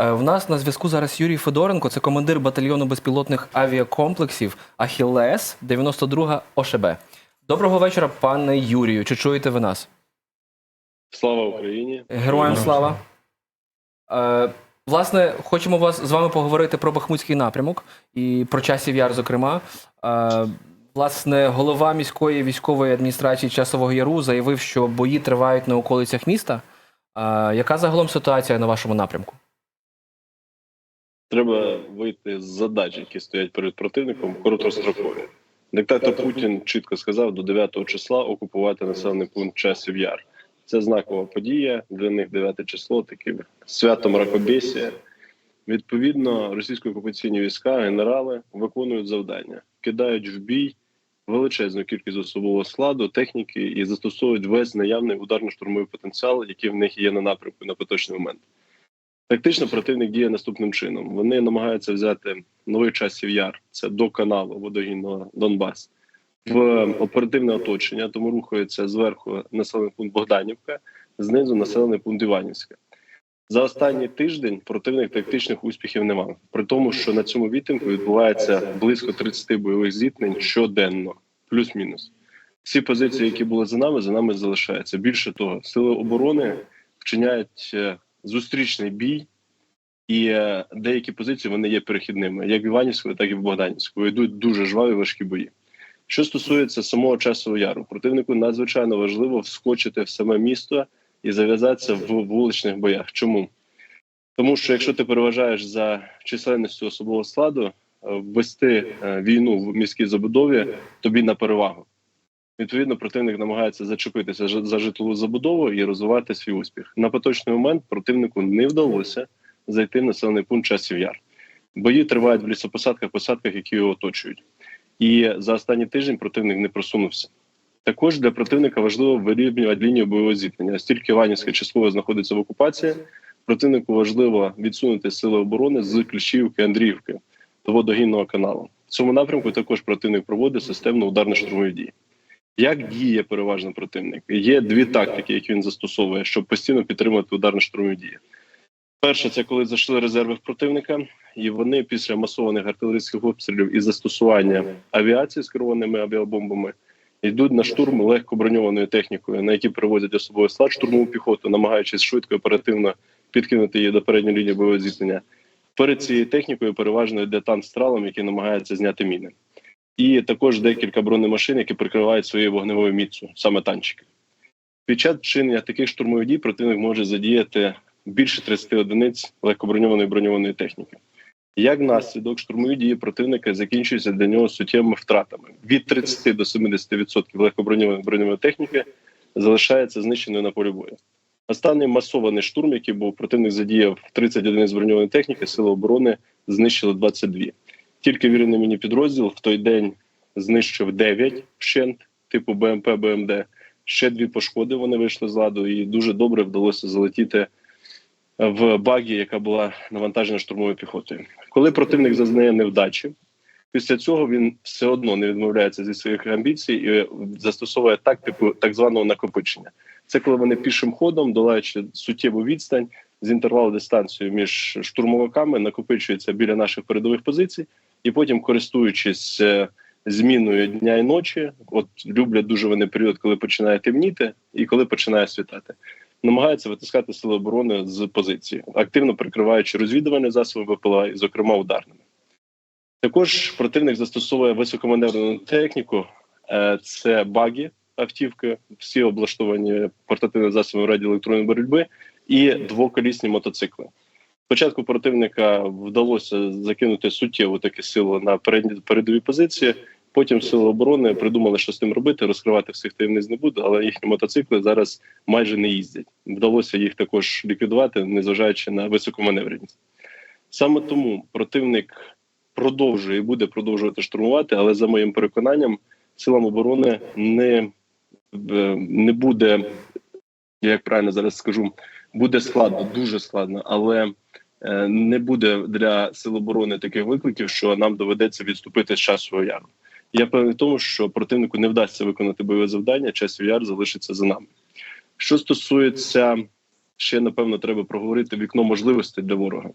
Е, В нас на зв'язку зараз Юрій Федоренко, це командир батальйону безпілотних авіакомплексів Ахілес 92 ОШБ. Доброго вечора, пане Юрію. Чи чуєте ви нас? Слава Україні! Героям слава. Е, власне, хочемо вас з вами поговорити про Бахмутський напрямок і про часів яр, зокрема. Е, власне, голова міської військової адміністрації Часового Яру заявив, що бої тривають на околицях міста. Е, яка загалом ситуація на вашому напрямку? Треба вийти з задач, які стоять перед противником, короткострокові. Диктатор Путін чітко сказав до 9 числа окупувати населений пункт часів яр. Це знакова подія. Для них 9 число таке свято мракобесія. Відповідно, російсько окупаційні війська, генерали виконують завдання, кидають в бій величезну кількість особового складу, техніки і застосовують весь наявний ударно-штурмовий потенціал, який в них є на напрямку на поточний момент. Тактично противник діє наступним чином: вони намагаються взяти новий часів яр, це до каналу водогінного Донбас, в оперативне оточення, тому рухається зверху населений пункт Богданівка, знизу населений пункт Іванівська. За останній тиждень противник тактичних успіхів не мав, при тому, що на цьому відтинку відбувається близько 30 бойових зіткнень щоденно, плюс-мінус. Всі позиції, які були за нами, за нами залишаються. Більше того, сили оборони вчиняють е, зустрічний бій, і е, деякі позиції вони є перехідними, як в Іванівську, так і в Богданівську. Йдуть дуже жваві важкі бої. Що стосується самого часового яру, противнику надзвичайно важливо вскочити в саме місто і зав'язатися в вуличних боях. Чому? Тому що якщо ти переважаєш за численністю особового складу, е, ввести е, війну в міській забудові тобі на перевагу. Відповідно, противник намагається зачепитися за житлову забудову і розвивати свій успіх. На поточний момент противнику не вдалося зайти в населений пункт часів яр. Бої тривають в лісопосадках, посадках, які його оточують. І за останній тиждень противник не просунувся. Також для противника важливо вирівнювати лінію бойового зіткнення. Оскільки Іванівське число знаходиться в окупації, противнику важливо відсунути сили оборони з Кліщівки, Андріївки до водогінного каналу. В цьому напрямку також противник проводить системно ударно-штурмові дії. Як діє переважно противник? Є дві тактики, які він застосовує, щоб постійно підтримувати ударно-штурмові дії. Перше, це коли зайшли резерви в противника, і вони після масованих артилерійських обстрілів і застосування авіації з керованими авіабомбами йдуть на штурм легкоброньованою технікою, на які перевозять особовий склад штурмову піхоту, намагаючись швидко і оперативно підкинути її до передньої лінії бойового зіткнення. Перед цією технікою переважно йде танк з який намагається зняти міни. І також декілька бронемашин, які прикривають своєю вогневою міцю, саме танчики. Під час вчинення таких штурмових дій противник може задіяти більше 30 одиниць легкоброньованої броньованої техніки. Як наслідок, штурмові дії противника закінчуються для нього суттєвими втратами. Від 30 до 70% легкоброньованої броньованої техніки залишається знищеною на полі бою. Останній масований штурм, який був противник задіяв 30 одиниць броньованої техніки, сили оборони знищили 22. Тільки вірний мені підрозділ в той день знищив 9 вщент, типу БМП, БМД. Ще дві пошкоди вони вийшли з ладу, і дуже добре вдалося залетіти в багі, яка була навантажена штурмовою піхотою. Коли противник зазнає невдачі, після цього він все одно не відмовляється зі своїх амбіцій і застосовує тактику так званого накопичення. Це коли вони пішим ходом, долаючи суттєву відстань з інтервалу дистанцію між штурмовиками, накопичуються біля наших передових позицій, і потім, користуючись е, зміною дня і ночі, от люблять дуже вони період, коли починає темніти і коли починає світати намагаються витискати сили оборони з позиції, активно прикриваючи розвідувальні засоби БПЛА, і, зокрема ударними. Також противник застосовує високоманеврену техніку, е, це баги автівки, всі облаштовані портативними засобами радіоелектронної боротьби і двоколісні мотоцикли. Спочатку противника вдалося закинути суттєву таку силу на передні- передові позиції. Потім сили оборони придумали, що з тим робити. Розкривати всіх таємниць не буду, але їхні мотоцикли зараз майже не їздять. Вдалося їх також ліквідувати, незважаючи на високоманевреність. Саме тому противник продовжує і буде продовжувати штурмувати, але за моїм переконанням, силам оборони не, е, не буде, як правильно зараз скажу, буде складно, дуже складно, але не буде для сил оборони таких викликів, що нам доведеться відступити з часу яру. Я певний в тому, що противнику не вдасться виконати бойове завдання, часів яр залишиться за нами. Що стосується ще, напевно, треба проговорити вікно можливостей для ворога.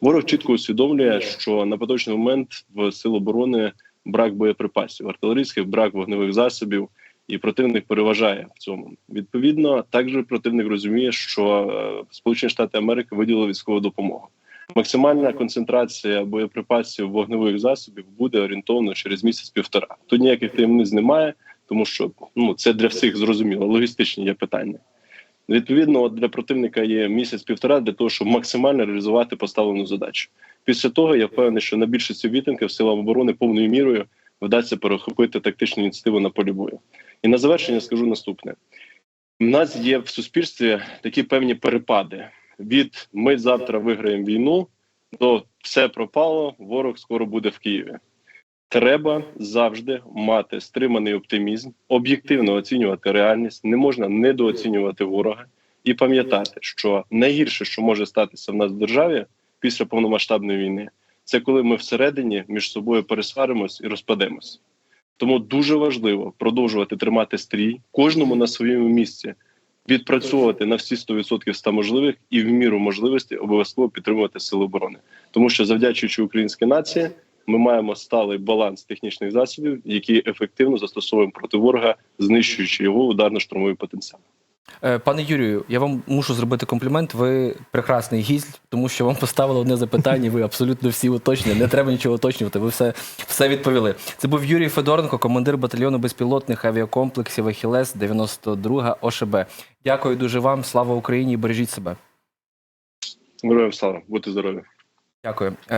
Ворог чітко усвідомлює, що на поточний момент в сил оборони брак боєприпасів, артилерійських брак вогневих засобів, і противник переважає в цьому. Відповідно, також противник розуміє, що е, Сполучені Штати Америки виділили військову допомогу. Максимальна концентрація боєприпасів вогневих засобів буде орієнтовно через місяць-півтора. Тут ніяких таємниць немає, тому що ну це для всіх зрозуміло. Логістичні є питання. Відповідно, от для противника є місяць-півтора для того, щоб максимально реалізувати поставлену задачу. Після того я впевнений, що на більшості відтинків силам оборони повною мірою вдасться перехопити тактичну ініціативу на полі бою. І на завершення скажу наступне: у нас є в суспільстві такі певні перепади: від ми завтра виграємо війну до все пропало, ворог скоро буде в Києві. Треба завжди мати стриманий оптимізм, об'єктивно оцінювати реальність, не можна недооцінювати ворога і пам'ятати, що найгірше, що може статися в нас в державі після повномасштабної війни, це коли ми всередині між собою пересваримось і розпадемось. Тому дуже важливо продовжувати тримати стрій, кожному на своєму місці, відпрацьовувати на всі 100% ста можливих і в міру можливості обов'язково підтримувати сили оборони, тому що завдячуючи українській нації, ми маємо сталий баланс технічних засобів, які ефективно застосовуємо проти ворога, знищуючи його ударно-штурмовий потенціал. Е, Пане Юрію, я вам мушу зробити комплімент. Ви прекрасний гість, тому що вам поставили одне запитання. і Ви абсолютно всі уточнені. Не треба нічого уточнювати. Ви все, все відповіли. Це був Юрій Федоренко, командир батальйону безпілотних авіакомплексів Ахілес 92 ОШБ. Дякую дуже вам. Слава Україні! і Бережіть себе. Героям слава, будьте здорові! Дякую. Е,